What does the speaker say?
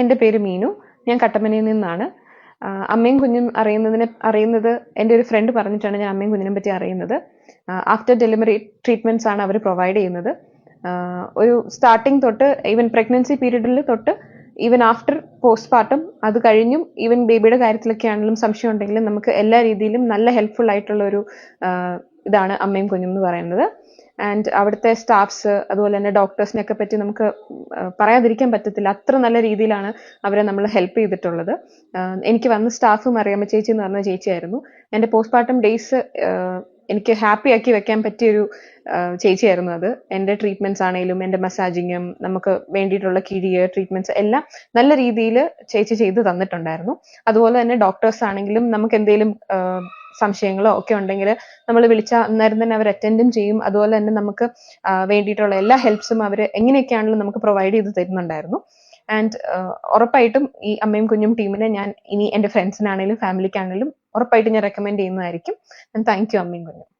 എന്റെ പേര് മീനു. ഞാൻ കട്ടപ്പനയിൽ നിന്നാണ്. അമ്മയും കുഞ്ഞും അറിയുന്നതിനെ അറിയുന്നത് എന്റെ ഒരു ഫ്രണ്ട് പറഞ്ഞിട്ടാണ് ഞാൻ അമ്മയും കുഞ്ഞിനെ പറ്റി അറിയുന്നത്. ആഫ്റ്റർ ഡെലിവറി ട്രീറ്റ്മെന്റ്സ് ആണ് അവർ പ്രൊവൈഡ് ചെയ്യുന്നത്. ഒരു സ്റ്റാർട്ടിങ് തൊട്ട് ഈവൻ പ്രഗ്നൻസി പീരീഡിൽ തൊട്ട് ഈവൻ ആഫ്റ്റർ പോസ്റ്റ് പോസ്റ്റ്പാർട്ടം അത് കഴിഞ്ഞും ഈവൻ ബേബിയുടെ കാര്യത്തിലൊക്കെ ആണെങ്കിലും സംശയം ഉണ്ടെങ്കിലും നമുക്ക് എല്ലാ രീതിയിലും നല്ല ഹെൽപ്ഫുൾ ആയിട്ടുള്ള ഒരു ഇതാണ് അമ്മയും കുഞ്ഞും എന്ന് പറയുന്നത്. ആൻഡ് അവിടുത്തെ സ്റ്റാഫ്സ് അതുപോലെ തന്നെ ഡോക്ടേഴ്സിനെയൊക്കെ പറ്റി നമുക്ക് പറയാതിരിക്കാൻ പറ്റത്തില്ല. അത്ര നല്ല രീതിയിലാണ് അവരെ നമ്മൾ ഹെൽപ്പ് ചെയ്തിട്ടുള്ളത്. എനിക്ക് വന്ന സ്റ്റാഫ് മറിയാമ്മ ചേച്ചി എന്ന് പറഞ്ഞ ചേച്ചിയായിരുന്നു. എന്റെ പോസ്റ്റ്മോർട്ടം ഡേയ്സ് എനിക്ക് ഹാപ്പി ആക്കി വെക്കാൻ പറ്റിയൊരു ഒരു ചേച്ചിയായിരുന്നു അത്. എന്റെ ട്രീറ്റ്മെന്റ്സ് ആണെങ്കിലും എന്റെ മസാജിങ്ങും നമുക്ക് വേണ്ടിയിട്ടുള്ള കിഴിയ് ട്രീറ്റ്മെന്റ്സ് എല്ലാം നല്ല രീതിയിൽ ചേച്ചി ചെയ്ത് തന്നിട്ടുണ്ടായിരുന്നു. അതുപോലെ തന്നെ ഡോക്ടേഴ്സ് ആണെങ്കിലും നമുക്ക് എന്തെങ്കിലും സംശയങ്ങളോ ഒക്കെ ഉണ്ടെങ്കിൽ നമ്മൾ വിളിച്ച അന്നേരം തന്നെ അവർ അറ്റൻഡും ചെയ്യും. അതുപോലെ തന്നെ നമുക്ക് വേണ്ടിയിട്ടുള്ള എല്ലാ ഹെൽപ്സും അവർ എങ്ങനെയൊക്കെയാണെങ്കിലും നമുക്ക് പ്രൊവൈഡ് ചെയ്ത് തരുന്നുണ്ടായിരുന്നു. ആൻഡ് ഉറപ്പായിട്ടും ഈ അമ്മയും കുഞ്ഞും ടീമിനെ ഞാൻ ഇനി എന്റെ ഫ്രണ്ട്സിനാണെങ്കിലും ഫാമിലിക്കാണെങ്കിലും ഉറപ്പായിട്ടും ഞാൻ റെക്കമെൻഡ് ചെയ്യുന്നതായിരിക്കും. താങ്ക് യു അമ്മയും കുഞ്ഞും.